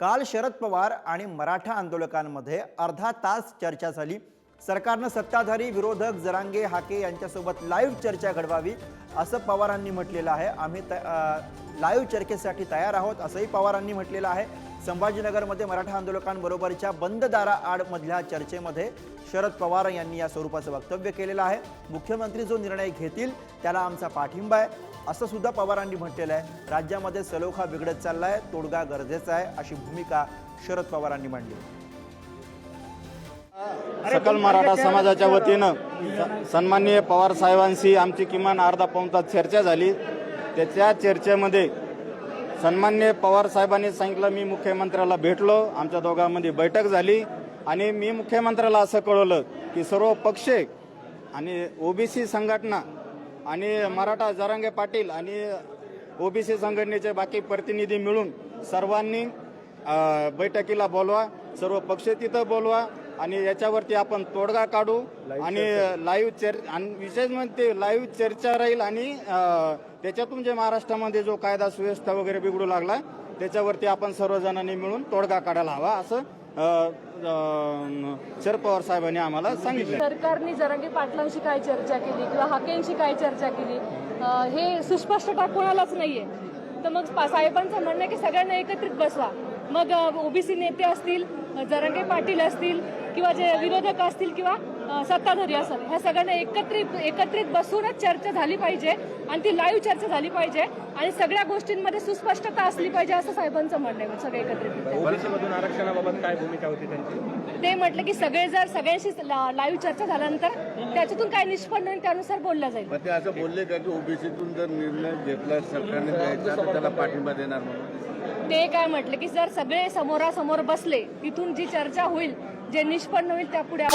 काल शरद पवार आणि मराठा आंदोलकांमध्ये अर्धा तास चर्चा झाली. सरकारनं सत्ताधारी विरोधक जरांगे हाके यांच्यासोबत लाईव्ह चर्चा घडवावी असं पवारांनी म्हटलेलं आहे. आम्ही त लाईव्ह चर्चेसाठी तयार आहोत असंही पवारांनी म्हटलेलं आहे. संभाजीनगरमध्ये मराठा आंदोलकांबरोबरच्या बंद दाराआडमधल्या चर्चेमध्ये शरद पवार यांनी या स्वरूपाचं वक्तव्य केलेलं आहे. मुख्यमंत्री जो निर्णय घेतील त्याला आमचा पाठिंबा आहे. असं सुद्धा पवारांनी म्हटलेलं आहे. राज्यामध्ये सलोखा बिघडत चाललाय तोडगा गरजेचा आहे अशी भूमिका शरद पवारांनी मांडली. सकल मराठा समाजाच्या वतीनं सन्माननीय पवार साहेबांशी आमची किमान अर्धा पाऊण तास चर्चा झाली. त्याच्या चर्चेमध्ये सन्मान्य पवार साहेबांनी सांगितलं मी मुख्यमंत्र्याला भेटलो आमच्या दोघांमध्ये बैठक झाली आणि मी मुख्यमंत्र्याला असं कळवलं की सर्व पक्ष आणि ओबीसी संघटना आणि मराठा जरांगे पाटील आणि ओबीसी संघटनेचे बाकी प्रतिनिधी मिळून सर्वांनी बैठकीला बोलवा सर्व पक्ष तिथं बोलवा. आणि याच्यावरती आपण तोडगा काढू आणि लाईव्ह चर आणि विशेष म्हणजे लाईव्ह चर्चा राहील आणि त्याच्यातून जे महाराष्ट्रामध्ये जो कायदा सुव्यवस्था वगैरे बिघडू लागला त्याच्यावरती आपण सर्वजणांनी मिळून तोडगा काढायला हवा असं शरद पवार साहेबांनी आम्हाला सांगितलं. सरकारने जरांगे पाटलांशी काय चर्चा केली किंवा हाकेंशी काय चर्चा केली? हे सुस्पष्टता कोणालाच नाहीये. तर मग साहेबांचं म्हणणं की सगळ्यांना एकत्रित बसवा. मग ओबीसी नेते असतील जरांगे पाटील असतील किंवा जे विरोधक असतील किंवा सत्ताधारी असेल ह्या सगळ्यांना एकत्रित एकत्रित बसूनच चर्चा झाली पाहिजे आणि ती लाईव्ह चर्चा झाली पाहिजे आणि सगळ्या गोष्टींमध्ये सुस्पष्टता असली पाहिजे असं साहेबांचं म्हणणं आहे सगळे एकत्रित. आरक्षणाबाबत काय भूमिका होती त्यांची? ते म्हटलं की सगळे जर सगळ्यांशी लाईव्ह चर्चा झाल्यानंतर त्याच्यातून काय निष्पन्न होईल त्यानुसार बोललं जाईल. पण ते असं बोलले का की ओबीसीतून जर निर्णय घेतला सरकारने त्याला पाठिंबा देणार म्हणून? ते काय म्हटलं की जर सगळे समोरासमोर बसले तिथून जी चर्चा होईल जे निष्पन्न होईल त्या पुढे